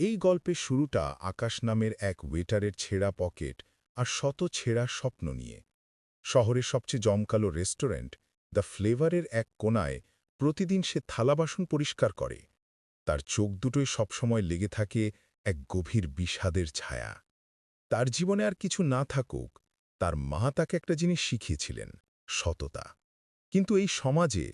এই গল্পের শুরুটা আকাশ নামের এক ওয়েটারের ছেঁড়া পকেট আর শত ছেঁড়া স্বপ্ন নিয়ে। শহরের সবচেয়ে জমকালো রেস্টুরেন্ট, দ্য ফ্লেভারের এক কোনায় প্রতিদিন সে থালাবাসন পরিষ্কার করে। তার চোখ দুটোই সবসময় লেগে থাকে এক গভীর বিষাদের ছায়া। তার জীবনে আর কিছু না থাকুক, তার মা তাকে একটা জিনিস শিখিয়েছিলেন, সততা। কিন্তু এই সমাজে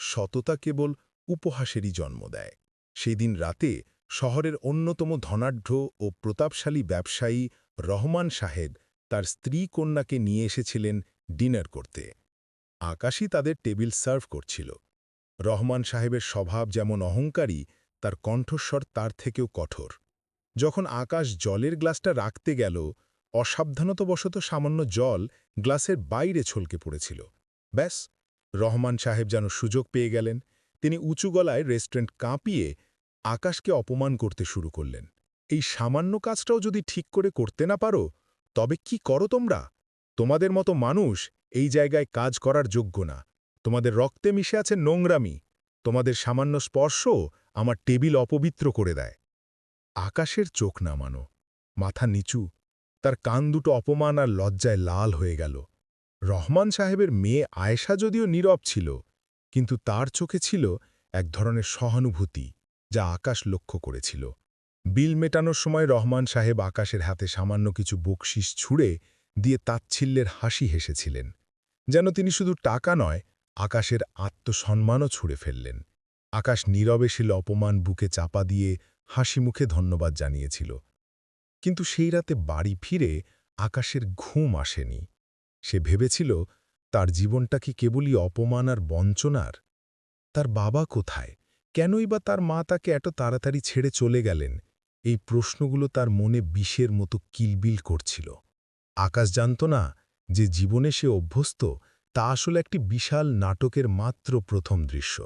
সততা কেবল উপহাসেরই জন্ম দেয়। সেই দিন রাতে শহরের অন্যতম ধনাঢ্য ও প্রতাপশালী ব্যবসায়ী রহমান সাহেব তার স্ত্রী কন্যাকে নিয়ে এসেছিলেন ডিনার করতে। আকাশই তাদের টেবিল সার্ভ করছিল। রহমান সাহেবের স্বভাব যেমন অহংকারী, তার কণ্ঠস্বর তার থেকেও কঠোর। যখন আকাশ জলের গ্লাসটা রাখতে গেল, অসাবধানতাবশত সামান্য জল গ্লাসের বাইরে ছলকে পড়েছিল। ব্যাস, রহমান সাহেব যেন সুযোগ পেয়ে গেলেন। তিনি উঁচু গলায় রেস্টুরেন্ট কাঁপিয়ে আকাশকে অপমান করতে শুরু করলেন। এই সামান্য কাজটাও যদি ঠিক করে করতে না পারো, তবে কি করো তোমরা? তোমাদের মতো মানুষ এই জায়গায় কাজ করার যোগ্য না। তোমাদের রক্তে মিশে আছে নোংরামি। তোমাদের সামান্য স্পর্শ আমার টেবিল অপবিত্র করে দেয়। আকাশের চোখ নামানো, মাথা নিচু, তার কান দুটো অপমান আর লজ্জায় লাল হয়ে গেল। রহমান সাহেবের মেয়ে আয়েশা যদিও নীরব ছিল, কিন্তু তার চোখে ছিল এক ধরনের সহানুভূতি। যা আকাশ লক্ষ্য করেছিল। বিল মেটানোর সময় রহমান সাহেব আকাশের হাতে সামান্য কিছু বকশিস ছুঁড়ে দিয়ে তাচ্ছিল্যের হাসি হেসেছিলেন। যেন তিনি শুধু টাকা নয়, আকাশের আত্মসম্মানও ছুঁড়ে ফেললেন। আকাশ নীরবে শিল অপমান বুকে চাপা দিয়ে হাসি মুখে ধন্যবাদ জানিয়েছিল। কিন্তু সেই রাতে বাড়ি ফিরে আকাশের ঘুম আসেনি। সে ভেবেছিল, তার জীবনটা কি কেবলই অপমান আর বঞ্চনার? তার বাবা কোথায়? কেনই বা তার মা তাকে এত তাড়াতাড়ি ছেড়ে চলে গেলেন? এই প্রশ্নগুলো তার মনে বিষের মতো কিলবিল করছিল। আকাশ জানত না যে জীবনে সে অভ্যস্ত, তা আসলে একটি বিশাল নাটকের মাত্র প্রথম দৃশ্য।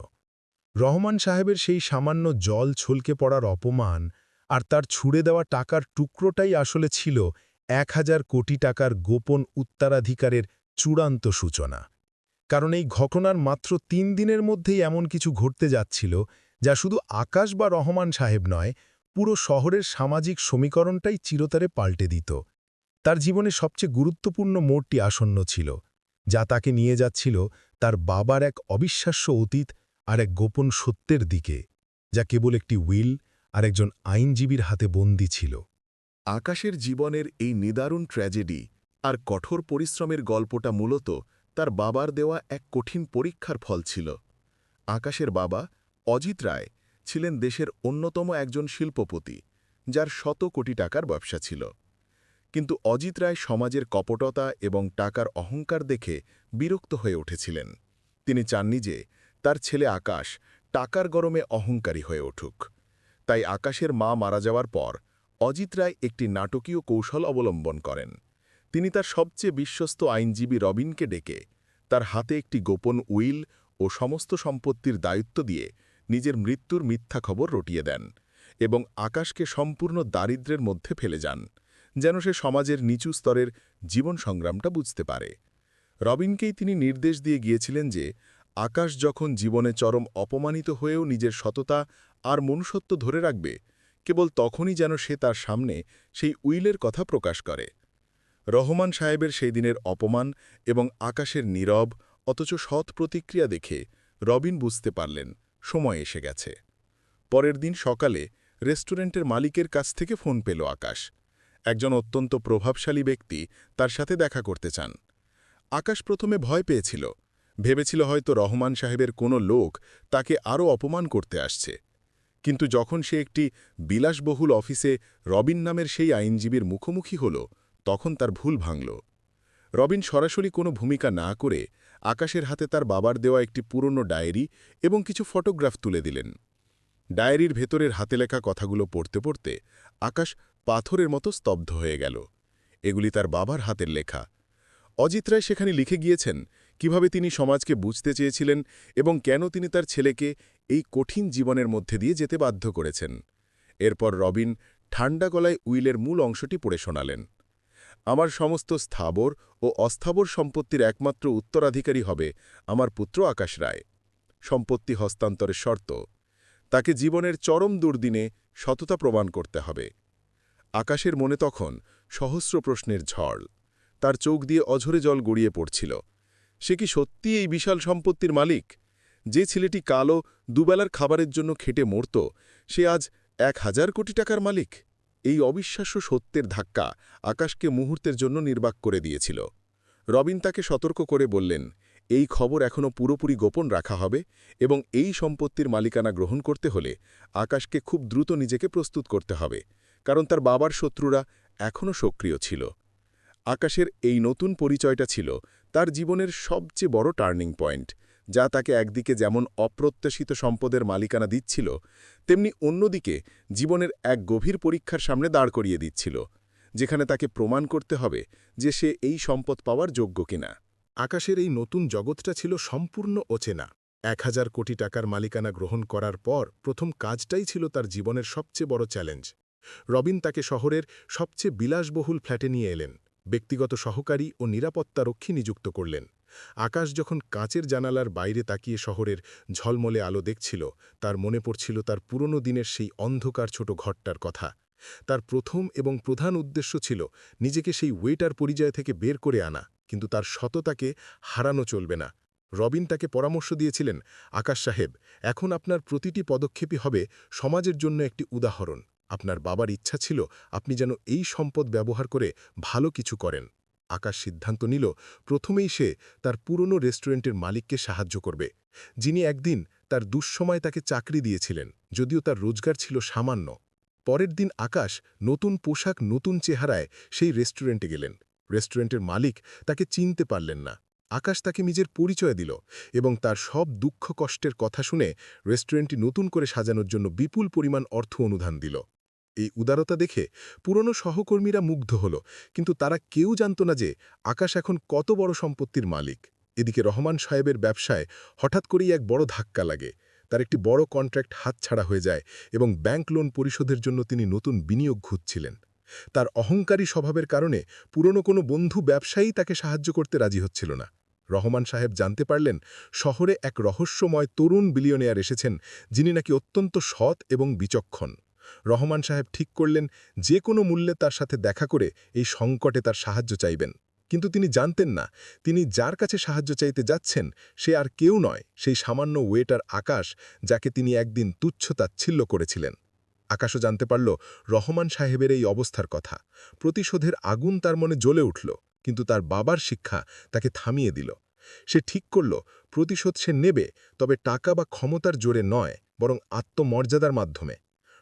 রহমান সাহেবের সেই সামান্য জল ছলকে পড়ার অপমান আর তার ছুড়ে দেওয়া টাকার টুকরোটাই আসলে ছিল এক হাজার কোটি টাকার গোপন উত্তরাধিকারের চূড়ান্ত সূচনা। কারণ এই ঘটনার মাত্র তিন দিনের মধ্যেই এমন কিছু ঘটতে যাচ্ছিল যা শুধু আকাশ বা রহমান সাহেব নয়, পুরো শহরের সামাজিক সমীকরণটাই চিরতরে পাল্টে দিত। তার জীবনে সবচেয়ে গুরুত্বপূর্ণ মোড়টি আসন্ন ছিল, যা তাকে নিয়ে যাচ্ছিল তার বাবার এক অবিশ্বাস্য অতীত আর এক গোপন সত্যের দিকে, যা কেবল একটি উইল আর একজন আইনজীবীর হাতে বন্দী ছিল। আকাশের জীবনের এই নিদারুণ ট্র্যাজেডি আর কঠোর পরিশ্রমের গল্পটা মূলত তার বাবার দেওয়া এক কঠিন পরীক্ষার ফল ছিল। আকাশের বাবা অজিত রায় ছিলেন দেশের অন্যতম একজন শিল্পপতি, যার শত কোটি টাকার ব্যবসা ছিল। কিন্তু অজিত রায় সমাজের কপটতা এবং টাকার অহংকার দেখে বিরক্ত হয়ে উঠেছিলেন। তিনি চাননি যে তার ছেলে আকাশ টাকার গরমে অহংকারী হয়ে উঠুক। তাই আকাশের মা মারা যাওয়ার পর অজিত রায় একটি নাটকীয় কৌশল অবলম্বন করেন। তিনি তার সবচেয়ে বিশ্বস্ত আইনজীবী রবিনকে ডেকে তার হাতে একটি গোপন উইল ও সমস্ত সম্পত্তির দায়িত্ব দিয়ে নিজের মৃত্যুর মিথ্যা খবর রটিয়ে দেন এবং আকাশকে সম্পূর্ণ দারিদ্র্যের মধ্যে ফেলে যান, যেন সে সমাজের নিচু স্তরের জীবন সংগ্রামটা বুঝতে পারে। রবিনকেই তিনি নির্দেশ দিয়ে গিয়েছিলেন যে, আকাশ যখন জীবনে চরম অপমানিত হয়েও নিজের সততা আর মনুষ্যত্ব ধরে রাখবে, কেবল তখনই যেন সে তার সামনে সেই উইলের কথা প্রকাশ করে। রহমান সাহেবের সেই দিনের অপমান এবং আকাশের নীরব, অথচ সৎ প্রতিক্রিয়া দেখে রবিন বুঝতে পারলেন সময় এসে গেছে। পরের দিন সকালে রেস্টুরেন্টের মালিকের কাছ থেকে ফোন পেল আকাশ। একজন অত্যন্ত প্রভাবশালী ব্যক্তি তার সাথে দেখা করতে চান। আকাশ প্রথমে ভয় পেয়েছিল। ভেবেছিল হয়তো রহমান সাহেবের কোনো লোক তাকে আরও অপমান করতে আসছে। কিন্তু যখন সে একটি বিলাসবহুল অফিসে রবিন নামের সেই আইনজীবীর মুখোমুখি হল, তখন তার ভুল ভাঙল। রবিন সরাসরি কোনো ভূমিকা না করে আকাশের হাতে তার বাবার দেওয়া একটি পুরনো ডায়েরি এবং কিছু ফটোগ্রাফ তুলে দিলেন। ডায়েরির ভেতরের হাতে লেখা কথাগুলো পড়তে পড়তে আকাশ পাথরের মতো স্তব্ধ হয়ে গেল। এগুলি তার বাবার হাতের লেখা। অজিত রায় সেখানে লিখে গিয়েছেন কীভাবে তিনি সমাজকে বুঝতে চেয়েছিলেন এবং কেন তিনি তার ছেলেকে এই কঠিন জীবনের মধ্যে দিয়ে যেতে বাধ্য করেছেন। এরপর রবিন ঠান্ডা গলায় উইলের মূল অংশটি পড়ে শোনালেন। আমার সমস্ত স্থাবর ও অস্থাবর সম্পত্তির একমাত্র উত্তরাধিকারী হবে আমার পুত্র আকাশ রায়। সম্পত্তি হস্তান্তরের শর্ত, তাকে জীবনের চরম দুর্দিনে সততা প্রমাণ করতে হবে। আকাশের মনে তখন সহস্র প্রশ্নের ঝড়, তার চোখ দিয়ে অঝরে জল গড়িয়ে পড়ছিল। সে কি সত্যি এই বিশাল সম্পত্তির মালিক? যে ছেলেটি কালো দুবেলার খাবারের জন্য খেটে মরত, সে আজ এক হাজার কোটি টাকার মালিক? এই অবিশ্বাস্য সত্যের ধাক্কা আকাশকে মুহূর্তের জন্য নির্বাক করে দিয়েছিল। রবিন তাকে সতর্ক করে বললেন, এই খবর এখনও পুরোপুরি গোপন রাখা হবে এবং এই সম্পত্তির মালিকানা গ্রহণ করতে হলে আকাশকে খুব দ্রুত নিজেকে প্রস্তুত করতে হবে, কারণ তার বাবার শত্রুরা এখনও সক্রিয় ছিল। আকাশের এই নতুন পরিচয়টা ছিল তার জীবনের সবচেয়ে বড় টার্নিং পয়েন্ট। যা তাকে একদিকে যেমন অপ্রত্যাশিত সম্পদের মালিকানা দিচ্ছিল, তেমনি অন্যদিকে জীবনের এক গভীর পরীক্ষার সামনে দাঁড় করিয়ে দিচ্ছিল, যেখানে তাকে প্রমাণ করতে হবে যে সে এই সম্পদ পাওয়ার যোগ্য কিনা। আকাশের এই নতুন জগৎটা ছিল সম্পূর্ণ অচেনা। এক হাজার কোটি টাকার মালিকানা গ্রহণ করার পর প্রথম কাজটাই ছিল তার জীবনের সবচেয়ে বড় চ্যালেঞ্জ। রবিন তাকে শহরের সবচেয়ে বিলাসবহুল ফ্ল্যাটে নিয়ে এলেন, ব্যক্তিগত সহকারী ও নিরাপত্তারক্ষী নিযুক্ত করলেন। আকাশ যখন কাঁচের জানালার বাইরে তাকিয়ে শহরের ঝলমলে আলো দেখছিল, তার মনে পড়ছিল তার পুরনো দিনের সেই অন্ধকার ছোট ঘরটার কথা। তার প্রথম এবং প্রধান উদ্দেশ্য ছিল নিজেকে সেই ওয়েটার পরিচয় থেকে বের করে আনা, কিন্তু তার সততাকে হারানো চলবে না। রবিন তাকে পরামর্শ দিয়েছিলেন, আকাশ সাহেব, এখন আপনার প্রতিটি পদক্ষেপই হবে সমাজের জন্য একটি উদাহরণ। আপনার বাবার ইচ্ছা ছিল আপনি যেন এই সম্পদ ব্যবহার করে ভালো কিছু করেন। আকাশ সিদ্ধান্ত নিল, প্রথমেই সে তার পুরনো রেস্টুরেন্টের মালিককে সাহায্য করবে। যিনি একদিন তার দুঃসময় তাকে চাকরি দিয়েছিলেন, যদিও তার রোজগার ছিল সামান্য। পরের দিন আকাশ নতুন পোশাক, নতুন চেহারায় সেই রেস্টুরেন্টে গেলেন। রেস্টুরেন্টের মালিক তাকে চিনতে পারলেন না। আকাশ তাকে নিজের পরিচয় দিল এবং তার সব দুঃখ কষ্টের কথা শুনে রেস্টুরেন্টটি নতুন করে সাজানোর জন্য বিপুল পরিমাণ অর্থ অনুদান দিল। এই উদারতা দেখে পুরনো সহকর্মীরা মুগ্ধ হল, কিন্তু তারা কেউ জানত না যে আকাশ এখন কত বড় সম্পত্তির মালিক। এদিকে রহমান সাহেবের ব্যবসায় হঠাৎ করেই এক বড় ধাক্কা লাগে। তার একটি বড় কন্ট্রাক্ট হাতছাড়া হয়ে যায় এবং ব্যাংক লোন পরিশোধের জন্য তিনি নতুন বিনিয়োগ খুঁজছিলেন। তার অহংকারী স্বভাবের কারণে পুরনো কোনো বন্ধু ব্যবসায়ী তাকে সাহায্য করতে রাজি হচ্ছিল না। রহমান সাহেব জানতে পারলেন, শহরে এক রহস্যময় তরুণ বিলিয়নেয়ার এসেছেন, যিনি নাকি অত্যন্ত সৎ এবং বিচক্ষণ। রহমান সাহেব ঠিক করলেন যে কোনো মূল্যে তার সাথে দেখা করে এই সংকটে তার সাহায্য চাইবেন। কিন্তু তিনি জানতেন না, তিনি যার কাছে সাহায্য চাইতে যাচ্ছেন সে আর কেউ নয়, সেই সামান্য ওয়েটার আকাশ যাকে তিনি একদিন তুচ্ছ তাচ্ছিল্য করেছিলেন। আকাশও জানতে পারল রহমান সাহেবের এই অবস্থার কথা। প্রতিশোধের আগুন তার মনে জ্বলে উঠল, কিন্তু তার বাবার শিক্ষা তাকে থামিয়ে দিল। সে ঠিক করল, প্রতিশোধ সে নেবে, তবে টাকা বা ক্ষমতার জোরে নয়, বরং আত্মমর্যাদার মাধ্যমে।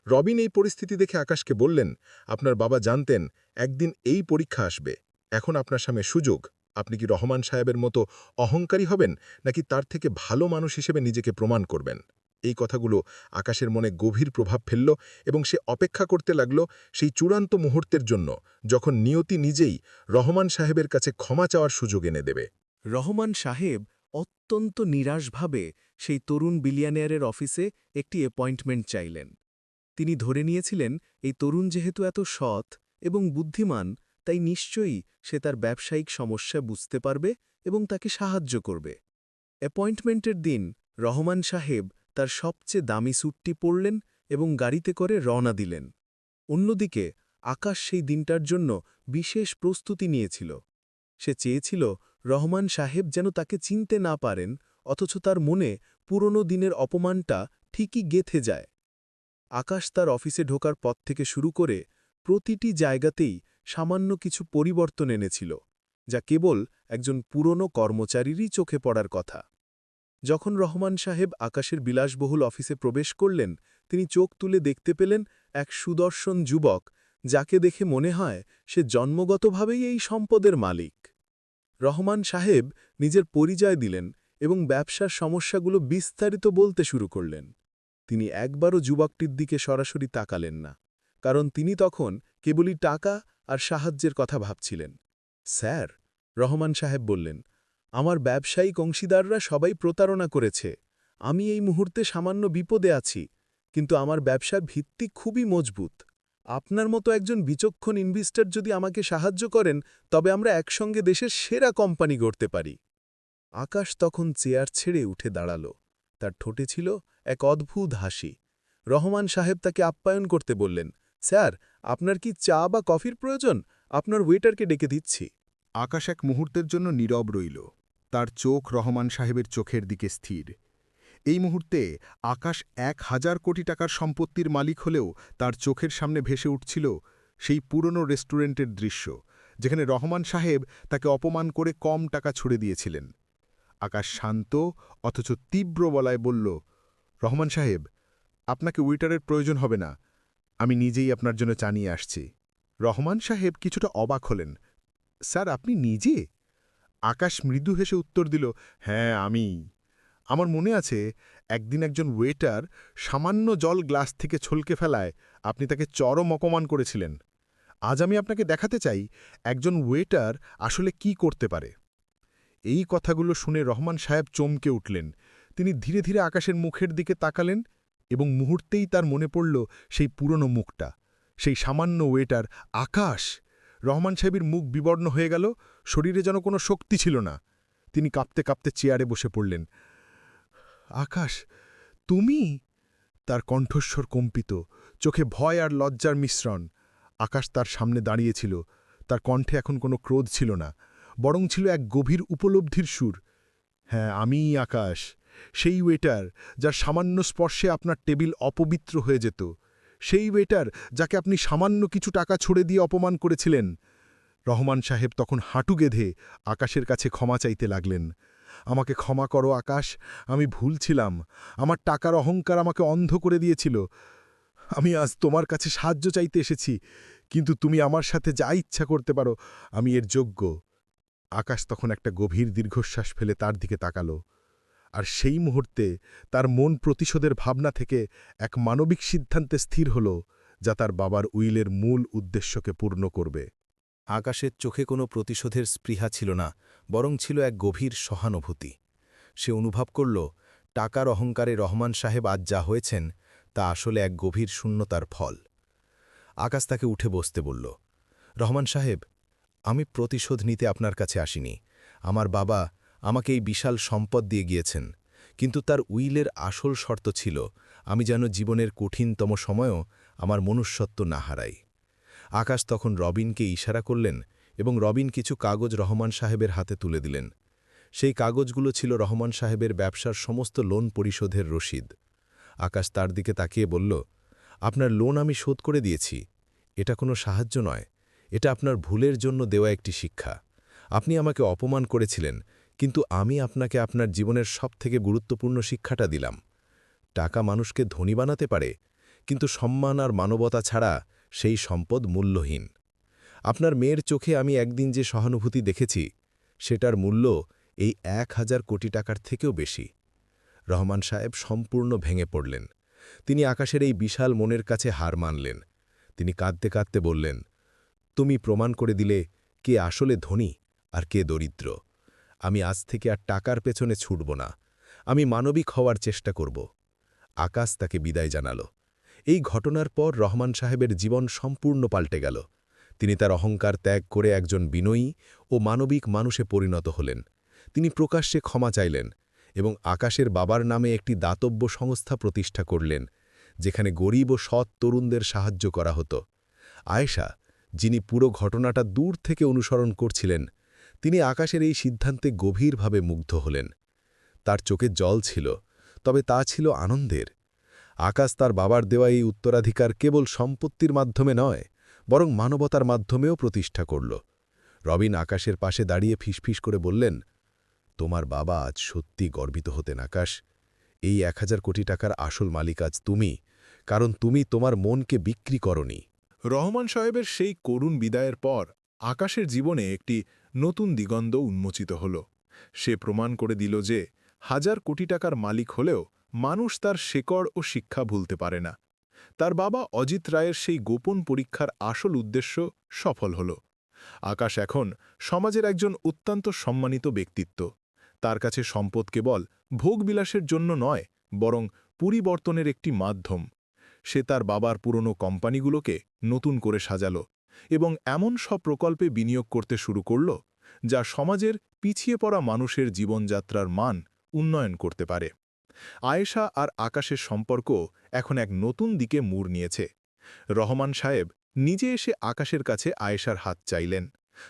রবিন এই পরিস্থিতি দেখে আকাশকে বললেন, আপনার বাবা জানতেন, একদিন এই পরীক্ষা আসবে। এখন আপনার সামনে সুযোগ। আপনি কি রহমান সাহেবের মতো অহংকারী হবেন, নাকি তার থেকে ভালো মানুষ হিসেবে নিজেকে প্রমাণ করবেন? এই কথাগুলো আকাশের মনে গভীর প্রভাব ফেলল এবং সে অপেক্ষা করতে লাগল সেই চূড়ান্ত মুহূর্তের জন্য, যখন নিয়তি নিজেই রহমান সাহেবের কাছে ক্ষমা চাওয়ার সুযোগ এনে দেবে। রহমান সাহেব অত্যন্ত নিরাশভাবে সেই তরুণ বিলিয়ানিয়ারের অফিসে একটি অ্যাপয়েন্টমেন্ট চাইলেন। তিনি ধরে নিয়েছিলেন, এই তরুণ যেহেতু এত সৎ এবং বুদ্ধিমান, তাই নিশ্চয়ই সে তার ব্যবসায়িক সমস্যা বুঝতে পারবে এবং তাকে সাহায্য করবে। অ্যাপয়েন্টমেন্টের দিন রহমান সাহেব তার সবচেয়ে দামি স্যুটটি পরলেন এবং গাড়িতে করে রওনা দিলেন। অন্যদিকে আকাশ সেই দিনটার জন্য বিশেষ প্রস্তুতি নিয়েছিল। সে চেয়েছিল রহমান সাহেব যেন তাকে চিনতে না পারেন, অথচ তার মনে পুরনো দিনের অপমানটা ঠিকই গেথে যায়। আকাশ তার অফিসে ঢোকার পথ থেকে শুরু করে প্রতিটি জায়গাতেই সামান্য কিছু পরিবর্তন এনেছিল, যা কেবল একজন পুরনো কর্মচারীরই চোখে পড়ার কথা। যখন রহমান সাহেব আকাশের বিলাসবহুল অফিসে প্রবেশ করলেন, তিনি চোখ তুলে দেখতে পেলেন এক সুদর্শন যুবক, যাকে দেখে মনে হয় সে জন্মগতভাবেই এই সম্পদের মালিক। রহমান সাহেব নিজের পরিচয় দিলেন এবং ব্যবসার সমস্যাগুলো বিস্তারিত বলতে শুরু করলেন। তিনি একবারও যুবকটির দিকে সরাসরি তাকালেন না, কারণ তিনি তখন কেবলই টাকা আর সাহায্যের কথা ভাবছিলেন। স্যার, রহমান সাহেব বললেন, আমার ব্যবসায়িক অংশীদাররা সবাই প্রতারণা করেছে। আমি এই মুহূর্তে সামান্য বিপদে আছি, কিন্তু আমার ব্যবসার ভিত্তি খুবই মজবুত। আপনার মতো একজন বিচক্ষণ ইনভেস্টর যদি আমাকে সাহায্য করেন, তবে আমরা একসঙ্গে দেশের সেরা কোম্পানি গড়তে পারি। আকাশ তখন চেয়ার ছেড়ে উঠে দাঁড়াল। তার ঠোঁটে ছিল এক অদ্ভুত হাসি। রহমান সাহেব তাকে আপ্যায়ন করতে বললেন, স্যার, আপনার কি চা বা কফির প্রয়োজন? আপনার ওয়েটারকে ডেকে দিচ্ছি। আকাশ এক মুহূর্তের জন্য নীরব রইল। তার চোখ রহমান সাহেবের চোখের দিকে স্থির। এই মুহূর্তে আকাশ এক হাজার কোটি টাকার সম্পত্তির মালিক হলেও তার চোখের সামনে ভেসে উঠছিল সেই পুরনো রেস্টুরেন্টের দৃশ্য, যেখানে রহমান সাহেব তাকে অপমান করে কম টাকা ছুড়ে দিয়েছিলেন। আকাশ শান্ত, অথচ তীব্র বলায় বলল, রহমান সাহেব, আপনাকে উইটারের প্রয়োজন হবে না। আমি নিজেই আপনার জন্য চা নিয়ে আসছি। রহমান সাহেব কিছুটা অবাক হলেন। স্যার, আপনি নিজে? আকাশ মৃদু হেসে উত্তর দিল হ্যাঁ আমি। আমার মনে আছে, একদিন একজন ওয়েটার সামান্য জল গ্লাস থেকে ছলকে ফেলায় আপনি তাকে চরম অপমান করেছিলেন। আজ আমি আপনাকে দেখাতে চাই, একজন ওয়েটার আসলে কি করতে পারে। এই কথাগুলো শুনে রহমান সাহেব চমকে উঠলেন। তিনি ধীরে ধীরে আকাশের মুখের দিকে তাকালেন এবং মুহূর্তেই তার মনে পড়ল সেই পুরনো মুখটা, সেই সামান্য ওয়েটার আকাশ। রহমান সাহেবের মুখ বিবর্ণ হয়ে গেল, শরীরে যেন কোনো শক্তি ছিল না। তিনি কাঁপতে কাঁপতে চেয়ারে বসে পড়লেন। আকাশ, তুমি? তার কণ্ঠস্বর কম্পিত, চোখে ভয় আর লজ্জার মিশ্রণ। আকাশ তার সামনে দাঁড়িয়েছিল তার কণ্ঠে এখন কোনো ক্রোধ ছিল না। বরং ছিল এক গভীর উপলব্ধির সুর। হ্যাঁ আমিই আকাশ, সেই ওয়েটার যার সামান্য স্পর্শে আপনার টেবিল অপবিত্র হয়ে যেত। সেই ওয়েটার যাকে আপনি সামান্য কিছু টাকা ছড়ে দিয়ে অপমান করেছিলেন। রহমান সাহেব তখন হাঁটু গেধে আকাশের কাছে ক্ষমা চাইতে লাগলেন। আমাকে ক্ষমা করো আকাশ, আমি ভুল ছিলাম। আমার টাকার অহংকার আমাকে অন্ধ করে দিয়েছিল। আমি আজ তোমার কাছে সাহায্য চাইতে এসেছি, কিন্তু তুমি আমার সাথে যা ইচ্ছা করতে পারো, আমি এর যোগ্য। আকাশ তখন একটা গভীর দীর্ঘশ্বাস ফেলে তার দিকে তাকাল, আর সেই মুহূর্তে তার মন প্রতিশোধের ভাবনা থেকে এক মানবিক সিদ্ধান্তে স্থির হল যা তার বাবার উইলের মূল উদ্দেশ্যকে পূর্ণ করবে। আকাশের চোখে কোনো প্রতিশোধের স্পৃহা ছিল না, বরং ছিল এক গভীর সহানুভূতি। সে অনুভব করল, টাকার অহংকারে রহমান সাহেব আজ যা হয়েছেন, তা আসলে এক গভীর শূন্যতার ফল। আকাশ তাকে উঠে বসতে বলল, রহমান সাহেব আমি প্রতিশোধ নিতে আপনার কাছে আসিনি। আমার বাবা আমাকে এই বিশাল সম্পদ দিয়ে গিয়েছেন, কিন্তু তার উইলের আসল শর্ত ছিল, আমি যেন জীবনের কঠিনতম সময়ও আমার মনুষ্যত্ব না হারাই। আকাশ তখন রবিনকে ইশারা করলেন এবং রবিন কিছু কাগজ রহমান সাহেবের হাতে তুলে দিলেন। সেই কাগজগুলো ছিল রহমান সাহেবের ব্যবসার সমস্ত লোন পরিশোধের রসিদ। আকাশ তার দিকে তাকিয়ে বলল, আপনার লোন আমি শোধ করে দিয়েছি। এটা কোনো সাহায্য নয়। এটা আপনার ভুলের জন্য দেওয়া একটি শিক্ষা। আপনি আমাকে অপমান করেছিলেন, কিন্তু আমি আপনাকে আপনার জীবনের সবথেকে গুরুত্বপূর্ণ শিক্ষাটা দিলাম। টাকা মানুষকে ধনী বানাতে পারে, কিন্তু সম্মান আর মানবতা ছাড়া সেই সম্পদ মূল্যহীন। আপনার মেয়ের চোখে আমি একদিন যে সহানুভূতি দেখেছি, সেটার মূল্য এই এক হাজার কোটি টাকার থেকেও বেশি। রহমান সাহেব সম্পূর্ণ ভেঙে পড়লেন। তিনি আকাশের এই বিশাল মনের কাছে হার মানলেন। তিনি কাঁদতে কাঁদতে বললেন তুমি প্রমাণ করে দিলে কে আসলে ধনী আর কে দরিদ্র। আমি আজ থেকে আর টাকার পেছনে ছুটব না। আমি মানবিক হওয়ার চেষ্টা করব। আকাশ তাকে বিদায় জানাল। এই ঘটনার পর রহমান সাহেবের জীবন সম্পূর্ণ পাল্টে গেল। তিনি তার অহংকার ত্যাগ করে একজন বিনয়ী ও মানবিক মানুষে পরিণত হলেন। তিনি প্রকাশ্যে ক্ষমা চাইলেন এবং আকাশের বাবার নামে একটি দাতব্য সংস্থা প্রতিষ্ঠা করলেন, যেখানে গরিব ও সৎ তরুণদের সাহায্য করা হতো। আয়েশা যিনি পুরো ঘটনাটা দূর থেকে অনুসরণ করছিলেন, তিনি আকাশের এই সিদ্ধান্তে গভীরভাবে মুগ্ধ হলেন। তার চোখে জল ছিল, তবে তা ছিল আনন্দের। আকাশ তার বাবার দেওয়া এই উত্তরাধিকার কেবল সম্পত্তির মাধ্যমে নয়, বরং মানবতার মাধ্যমেও প্রতিষ্ঠা করল। রবিন আকাশের পাশে দাঁড়িয়ে ফিসফিস করে বললেন, তোমার বাবা আজ সত্যি গর্বিত হতেন, আকাশ। এই এক হাজার কোটি টাকার আসল মালিক আজ তুমি, কারণ তুমি তোমার মনকে বিক্রি করনি। রহমান সাহেবের সেই করুণ বিদায়ের পর আকাশের জীবনে একটি নতুন দিগন্ধ উন্মোচিত হল। সে প্রমাণ করে দিল যে হাজার কোটি টাকার মালিক হলেও মানুষ তার শেকড় ও শিক্ষা ভুলতে পারে না। তার বাবা অজিত রায়ের সেই গোপন পরীক্ষার আসল উদ্দেশ্য সফল হল। আকাশ এখন সমাজের একজন অত্যন্ত সম্মানিত ব্যক্তিত্ব। তার কাছে সম্পদ কেবল ভোগবিলাসের জন্য নয়, বরং পরিবর্তনের একটি মাধ্যম। সে তার বাবার পুরনো কোম্পানিগুলোকে নতুন করে সাজাল এবং এমন সব প্রকল্পে বিনিয়োগ করতে শুরু করল যা সমাজের পিছিয়ে পড়া মানুষের জীবনযাত্রার মান উন্নয়ন করতে পারে। আয়েশা আর আকাশের সম্পর্ক এখন এক নতুন দিকে মুড় নিয়েছে। রহমান সাহেব নিজে এসে আকাশের কাছে আয়েশার হাত চাইলেন,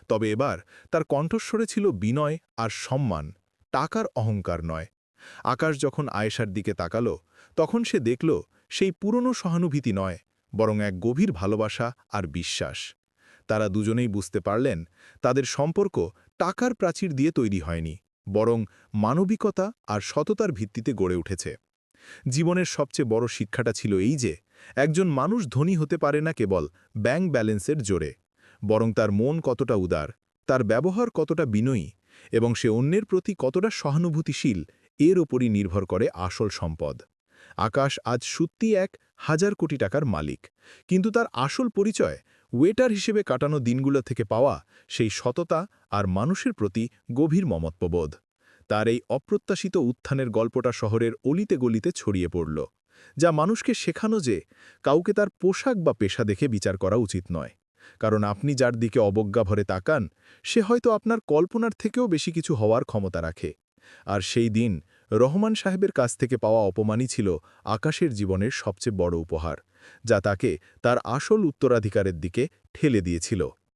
তবে এবার তার কণ্ঠস্বরে ছিল বিনয় আর সম্মান, টাকার অহংকার নয়। আকাশ যখন আয়েশার দিকে তাকাল, তখন সে দেখল সেই পুরনো সহানুভূতি নয়, বরং এক গভীর ভালোবাসা আর বিশ্বাস। তারা দুজনেই বুঝতে পারলেন, তাদের সম্পর্ক টাকার প্রাচীর দিয়ে তৈরি হয়নি, বরং মানবিকতা আর সততার ভিত্তিতে গড়ে উঠেছে। জীবনের সবচেয়ে বড় শিক্ষাটা ছিল এই যে, একজন মানুষ ধনী হতে পারে না কেবল ব্যাংক ব্যালেন্সের জোরে, বরং তার মন কতটা উদার, তার ব্যবহার কতটা বিনয়ী, এবং সে অন্যের প্রতি কতটা সহানুভূতিশীল, এর ওপরই নির্ভর করে আসল সম্পদ। আকাশ আজ সত্যি এক হাজার কোটি টাকার মালিক। কিন্তু তার আসল পরিচয়, ওয়েটার হিসেবে কাটানো দিনগুলো থেকে পাওয়া সেই সততা আর মানুষের প্রতি গভীর মমত্ববোধ। তার এই অপ্রত্যাশিত উত্থানের গল্পটা শহরের অলিতে গলিতে ছড়িয়ে পড়ল, যা মানুষকে শেখানো যে কাউকে তার পোশাক বা পেশা দেখে বিচার করা উচিত নয়। কারণ আপনি যার দিকে অবজ্ঞা ভরে তাকান, সে হয়তো আপনার কল্পনার থেকেও বেশি কিছু হওয়ার ক্ষমতা রাখে। আর সেই দিন রহমান সাহেবের কাছ থেকে পাওয়া অপমানই ছিল আকাশের জীবনের সবচেয়ে বড় উপহার, যা তাকে তার আসল উত্তরাধিকারের দিকে ঠেলে দিয়েছিল।